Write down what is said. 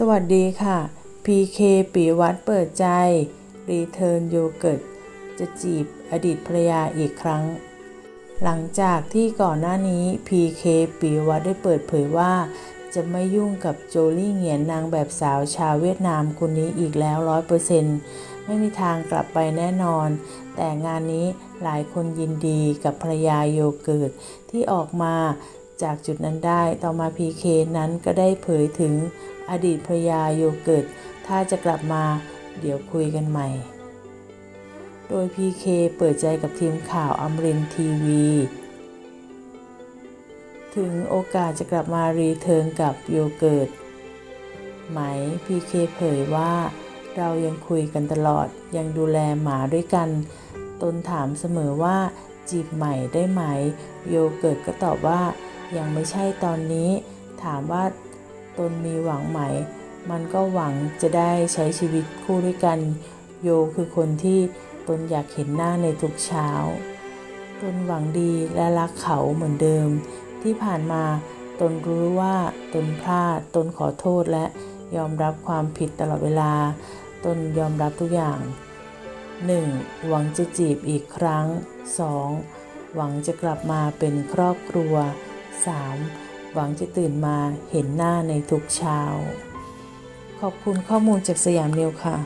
สวัสดีค่ะ PK ปีวัดเปิดใจ รีเทิร์นโยเกิร์ตจะจีบอดีตภรรยาอีกครั้ง หลังจากที่ก่อนหน้านี้ PK ปีวัดได้เปิดเผยว่า จะไม่ยุ่งกับโจลี่เหงียนนางแบบสาวชาวเวียดนามคนนี้อีกแล้วร้อยเปอร์เซ็นต์ไม่มีทางกลับไปแน่นอน แต่งานนี้หลายคนยินดีกับภรรยาโยเกิร์ตที่ออกมาจากจุดนั้นได้ ต่อมา PK นั้นก็ได้เผยถึง อดีตภรยาโยเกิร์ตถ้าจะกลับมาเดี๋ยวคุยกันใหม่ โดย PK เปิดใจกับทีมข่าวอมรินทีวี ถึงโอกาสจะกลับมารีเทิร์นกับโยเกิร์ตไหม PK เผยว่าเรายังคุยกันตลอดยังดูแลหมาด้วยกัน ตนถามเสมอว่าจีบใหม่ได้ไหม โยเกิร์ตก็ตอบว่ายังไม่ใช่ตอนนี้ ถามว่า ตนมีหวังไหม มันก็หวังจะได้ใช้ชีวิตคู่ด้วยกัน โยคือคนที่ตนอยากเห็นหน้าในทุกเช้า ตนหวังดีและรักเขาเหมือนเดิม ที่ผ่านมาตนรู้ว่าตนพลาด ตนขอโทษและยอมรับความผิดตลอดเวลา ตนยอมรับทุกอย่าง 1. หวังจะจีบอีกครั้ง 2. หวังจะกลับมาเป็นครอบครัว 3. หวังจะตื่นมาเห็นหน้าในทุกเช้า ขอบคุณข้อมูลจากสยามนิวค่ะ